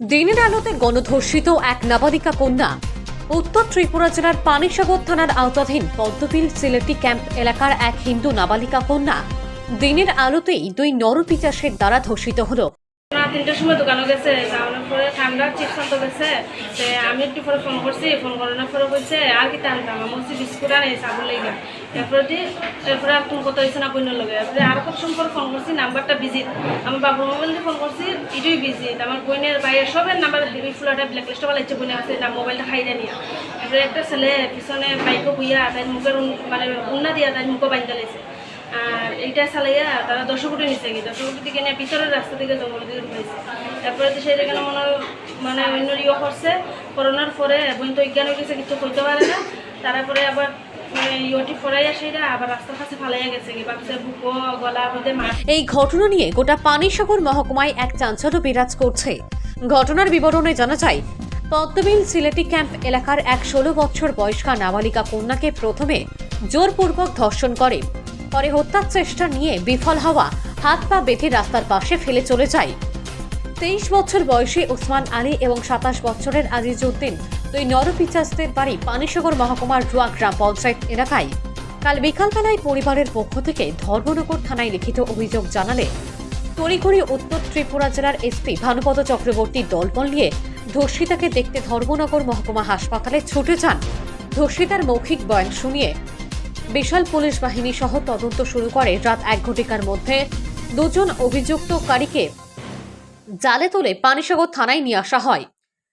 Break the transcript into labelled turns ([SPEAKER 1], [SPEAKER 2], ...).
[SPEAKER 1] দিনের আলোতে গণধর্ষিত এক নাবালিকা কন্যা উত্তর ত্রিপুরা জেলার পানিসাগর থানার আওতাধীন পদ্মবিল সিলেটি ক্যাম্প এলাকার এক হিন্দু নাবালিকা কন্যা দিনের আলোতেই দুই নরপিচাসের দ্বারা ধর্ষিত হলো।
[SPEAKER 2] না, তিনটার সময় দোকানে গেছে যাওয়ানোর পরে ঠান্ডা চিপস আনতে গেছে। তে আমি একটু পরে ফোন করছি ফোন করানোর পরে বলছে আর কি টানতাম আমি বলছি, বিস্কুট আনে চাবল লেগে। এরপরে এরপরে আর তুমি কত হয়েছে না বইনের লগে। এরপরে আর কত সময় পরে ফোন করছি নাম্বারটা বিজি আমার বাবুর মোবাইল দিয়ে ফোন করছি, এটাই বিজি আমার বইনের বাইরের সবের নাম্বার হেভি ফুলাটা ব্ল্যাক লিস্টে বলা ইচ্ছে বইনে আছে না মোবাইলটা খাই নিয়ে। এরপরে একটা ছেলে পিছনে বাইকও বুইয়া তাই মুখের মানে উন্না দিয়া তাই মুখও বাইন্দা লেছে এইটা চালাইয়া তারা দশ কোটি নিচে গিয়ে দশ কোটি নিয়ে রাস্তা থেকে জঙ্গল তারপরে তো সেই জায়গায় মনে মানে অন্য ইয়ে করছে করোনার পরে তো অজ্ঞান হয়ে গেছে কিছু করতে পারে না। তারপরে আবার মানে
[SPEAKER 1] এই ঘটনা নিয়ে গোটা পানিসাগর মহকুমায় এক চাঞ্চল্য বিরাজ করছে। ঘটনার বিবরণে জানা যায়, পদ্মবিল সিলেটি ক্যাম্প এলাকার এক ষোলো বছর বয়স্কা নাবালিকা কন্যাকে প্রথমে জোরপূর্বক ধর্ষণ করে। পরে হত্যার চেষ্টা নিয়ে বিফল হওয়া, হাত পা বেঁধে রাস্তার পাশে ফেলে চলে যায়। তেইশ বছর বয়সী ওসমান আলী এবং সাতাশ বছরের আজিজউদ্দিন দুই নরপিচাসদের বাড়ি পানিসাগর মহকুমার রুয়া গ্রাম পঞ্চায়েত এলাকায়। কাল বিকালবেলায় পরিবারের পক্ষ থেকে ধর্মনগর থানায় লিখিত অভিযোগ জানালে তড়িঘড়ি উত্তর ত্রিপুরা জেলার এসপি ভানুপদ চক্রবর্তী দলবল নিয়ে ধর্ষিতাকে দেখতে ধর্মনগর মহকুমা হাসপাতালে ছুটে যান। ধর্ষিতার মৌখিক বয়ান শুনিয়ে বিশাল পুলিশ বাহিনী সহ তদন্ত শুরু করে রাত এক ঘটিকার মধ্যে। দুজন অভিযুক্তকারীকে জালে তুলে পানিসাগর থানায় নিয়ে আসা হয়।